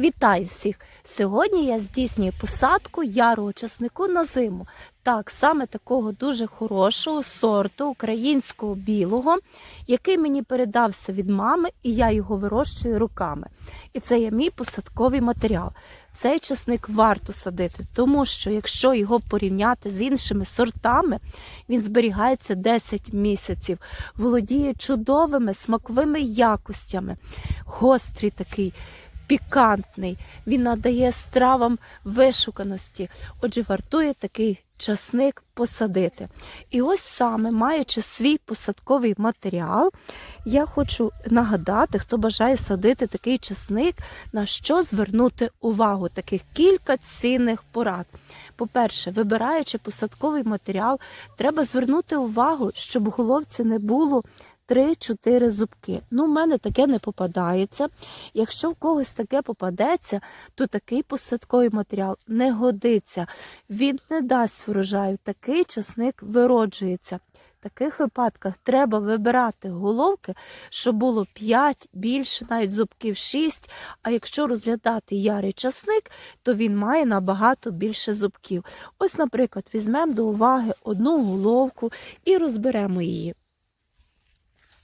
Вітаю всіх! Сьогодні я здійснюю посадку ярого часнику на зиму. Так, саме такого дуже хорошого сорту українського білого, який мені передався від мами, і я його вирощую руками. І це є мій посадковий матеріал. Цей часник варто садити, тому що якщо його порівняти з іншими сортами, він зберігається 10 місяців, володіє чудовими смаковими якостями, гострий такий пікантний, він надає стравам вишуканості. Отже, вартує такий часник посадити. І ось саме, маючи свій посадковий матеріал, я хочу нагадати, хто бажає садити такий часник, на що звернути увагу. Таких кілька цінних порад. По-перше, вибираючи посадковий матеріал, треба звернути увагу, щоб у головці не було 3-4 зубки. Ну, в мене таке не попадається. Якщо в когось таке попадеться, то такий посадковий матеріал не годиться. Він не дасть врожаю. Такий часник вироджується. В таких випадках треба вибирати головки, щоб було 5, більше, навіть зубків 6. А якщо розглядати ярий часник, то він має набагато більше зубків. Ось, наприклад, візьмемо до уваги одну головку і розберемо її.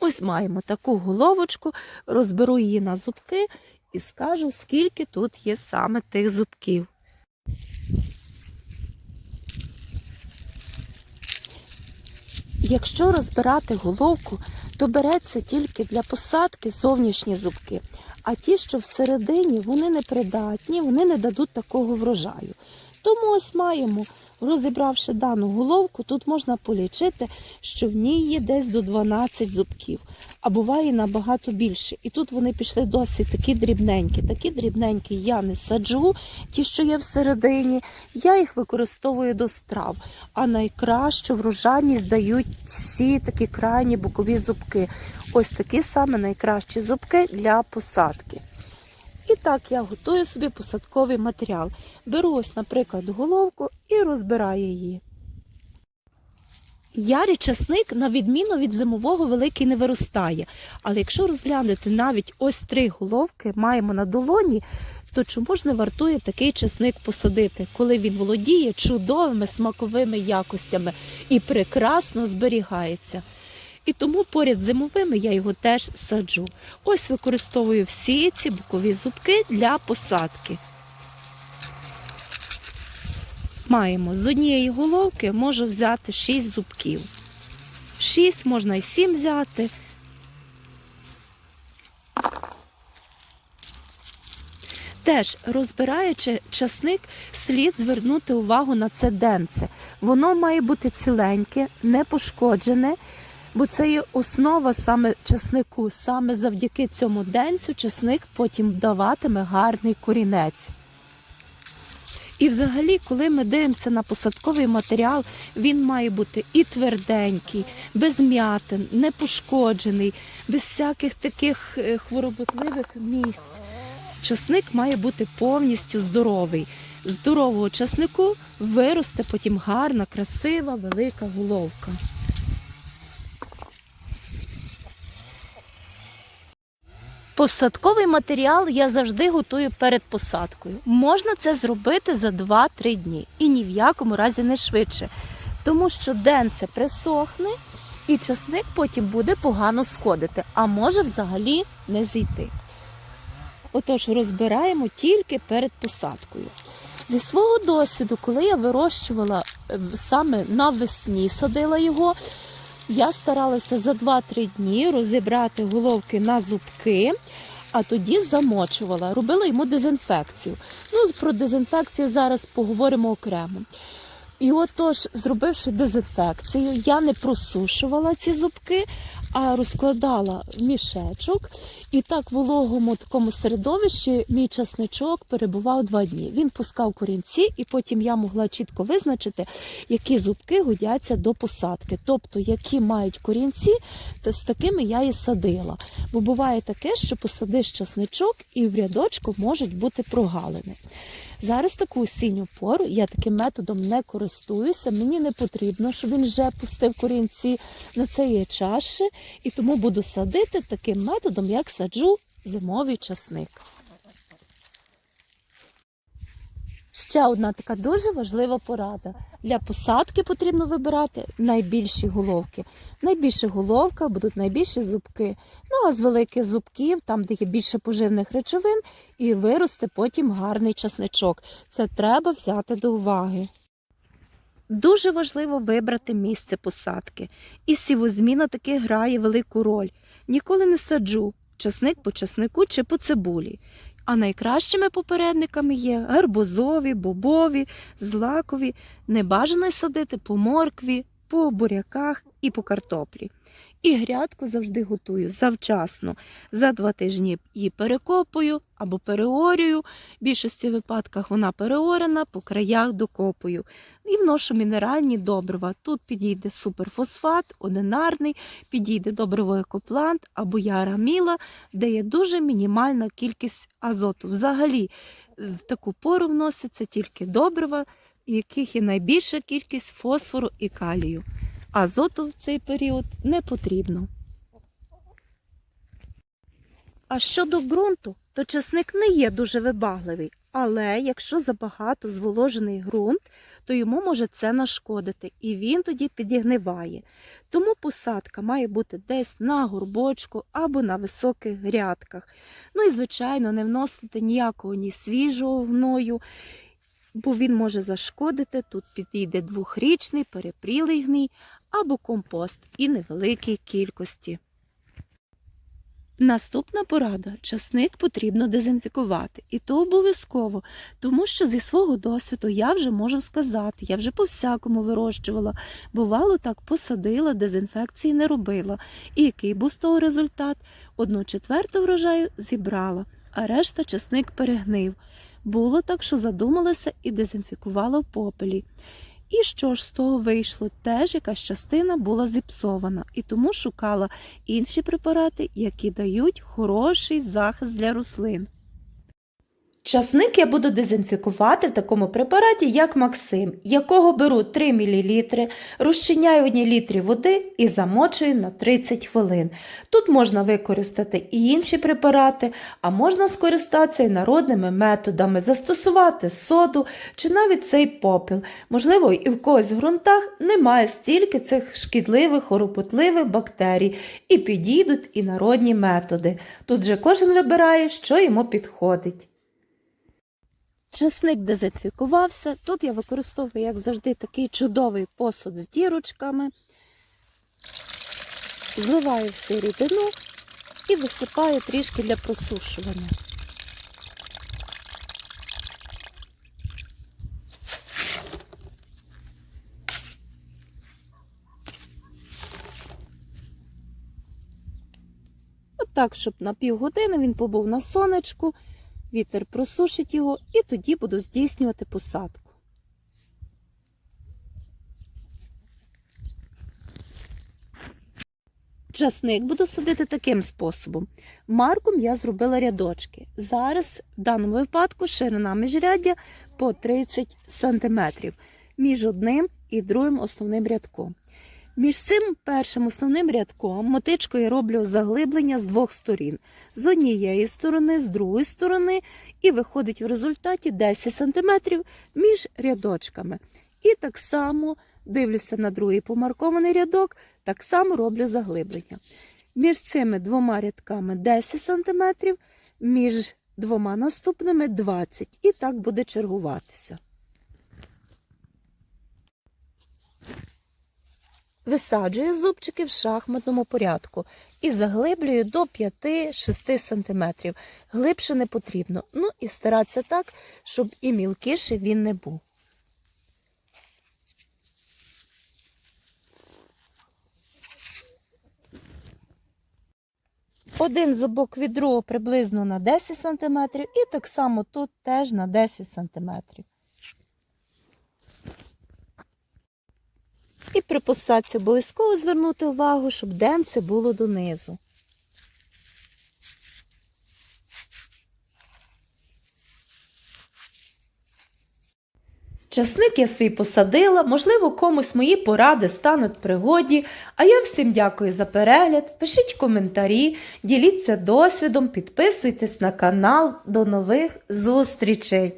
Ось маємо таку головочку, розберу її на зубки і скажу, скільки тут є саме тих зубків. Якщо розбирати головку, то береться тільки для посадки зовнішні зубки, а ті, що всередині, вони не придатні, вони не дадуть такого врожаю. Тому ось маємо, розібравши дану головку, тут можна полічити, що в ній є десь до 12 зубків, а буває набагато більше. І тут вони пішли досить такі дрібненькі. Такі дрібненькі я не саджу, ті, що є всередині, я їх використовую до страв. А найкращу врожайність дають всі такі крайні бокові зубки. Ось такі саме найкращі зубки для посадки. І так я готую собі посадковий матеріал. Беру ось, наприклад, головку і розбираю її. Ярий часник, на відміну від зимового, великий не виростає. Але якщо розглянути навіть ось три головки маємо на долоні, то чому ж не вартує такий часник посадити, коли він володіє чудовими смаковими якостями і прекрасно зберігається. І тому поряд зимовими я його теж саджу. Ось використовую всі ці бокові зубки для посадки. Маємо з однієї головки можу взяти 6 зубків. 6 можна і 7 взяти. Теж розбираючи часник, слід звернути увагу на це денце. Воно має бути ціленьке, не пошкоджене, бо це є основа саме часнику. Саме завдяки цьому денцю часник потім даватиме гарний корінець. І взагалі, коли ми дивимося на посадковий матеріал, він має бути і тверденький, без м'ятин, не пошкоджений, без всяких таких е, хвороботливих місць. Часник має бути повністю здоровий. Здорового часнику виросте потім гарна, красива, велика головка. Посадковий матеріал я завжди готую перед посадкою. Можна це зробити за 2-3 дні і ні в якому разі не швидше, тому що денце присохне і часник потім буде погано сходити, а може взагалі не зійти. Отож, розбираємо тільки перед посадкою. Зі свого досвіду, коли я вирощувала е, саме навесні, садила його, я старалася за 2-3 дні розібрати головки на зубки, а тоді замочувала, робила йому дезінфекцію. Ну, про дезінфекцію зараз поговоримо окремо. І отож, зробивши дезінфекцію, я не просушувала ці зубки, а розкладала в мішечок. І так в вологому такому середовищі мій часничок перебував два дні. Він пускав корінці, і потім я могла чітко визначити, які зубки годяться до посадки. Тобто, які мають корінці, то з такими я і садила. Бо буває таке, що посадиш часничок і в рядочку можуть бути прогалини. Зараз таку осінню пору я таким методом не користуюся. Мені не потрібно, щоб він вже пустив корінці. На це є чаще, і тому буду садити таким методом, як саджу зимовий часник. Ще одна така дуже важлива порада. Для посадки потрібно вибирати найбільші головки. Найбільша головка будуть найбільші зубки. Ну а з великих зубків, там, де є більше поживних речовин, і виросте потім гарний часничок. Це треба взяти до уваги. Дуже важливо вибрати місце посадки. І сівозміна таки грає велику роль. Ніколи не саджу часник по часнику чи по цибулі. А найкращими попередниками є гарбузові, бобові, злакові. Небажано бажано садити по моркві, по буряках і по картоплі. І грядку завжди готую завчасно. За два тижні її перекопую або переорюю. В більшості випадках вона переорена, по краях докопую. І вношу мінеральні добрива. Тут підійде суперфосфат, одинарний, підійде добриво екоплант або яра міла, де є дуже мінімальна кількість азоту. Взагалі в таку пору вносяться тільки добрива, в яких є найбільша кількість фосфору і калію. Азоту в цей період не потрібно. А щодо ґрунту, то часник не є дуже вибагливий, але якщо забагато зволожений ґрунт, то йому може це нашкодити, і він тоді підігниває. Тому посадка має бути десь на горбочку або на високих грядках. Ну і, звичайно, не вносити ніякого ні свіжого гною, бо він може зашкодити. Тут підійде двохрічний перепрілий гній або компост і невеликій кількості. Наступна порада часник потрібно дезінфікувати, і то обов'язково, тому що зі свого досвіду я вже можу сказати, я вже по-всякому вирощувала. Бувало так, посадила, дезінфекції не робила. І який був з того результат? Одну четверту врожаю зібрала, а решта часник перегнив. Було так, що задумалася і дезінфікувала в попелі. І що ж з того вийшло? Теж якась частина була зіпсована, і тому шукала інші препарати, які дають хороший захист для рослин. Часник я буду дезінфікувати в такому препараті, як Максим, якого беру 3 мл, розчиняю в 1 літрі води і замочую на 30 хвилин. Тут можна використати і інші препарати, а можна скористатися і народними методами, застосувати соду чи навіть цей попіл. Можливо, і в когось в ґрунтах немає стільки цих шкідливих, хоропотливих бактерій, і підійдуть і народні методи. Тут же кожен вибирає, що йому підходить. Часник дезінфікувався. Тут я використовую, як завжди, такий чудовий посуд з дірочками. Зливаю всю рідину і висипаю трішки для просушування. Отак, щоб на півгодини він побув на сонечку. Вітер просушить його і тоді буду здійснювати посадку. Часник буду садити таким способом. Марком я зробила рядочки. Зараз в даному випадку ширина міжряддя по 30 см між одним і другим основним рядком. Між цим першим основним рядком мотичкою роблю заглиблення з двох сторін. З однієї сторони, з другої сторони, і виходить в результаті 10 см між рядочками. І так само дивлюся на другий помаркований рядок, так само роблю заглиблення. Між цими двома рядками 10 см, між двома наступними 20 І так буде чергуватися. Висаджую зубчики в шахматному порядку і заглиблюю до 5-6 см. Глибше не потрібно. Ну і старатися так, щоб і мілкіше він не був. Один зубок від другого приблизно на 10 см і так само тут теж на 10 см. І при обов'язково звернути увагу, щоб денце було донизу. Часник я свій посадила, можливо, комусь мої поради стануть пригоді. А я всім дякую за перегляд. Пишіть коментарі, діліться досвідом, підписуйтесь на канал. До нових зустрічей!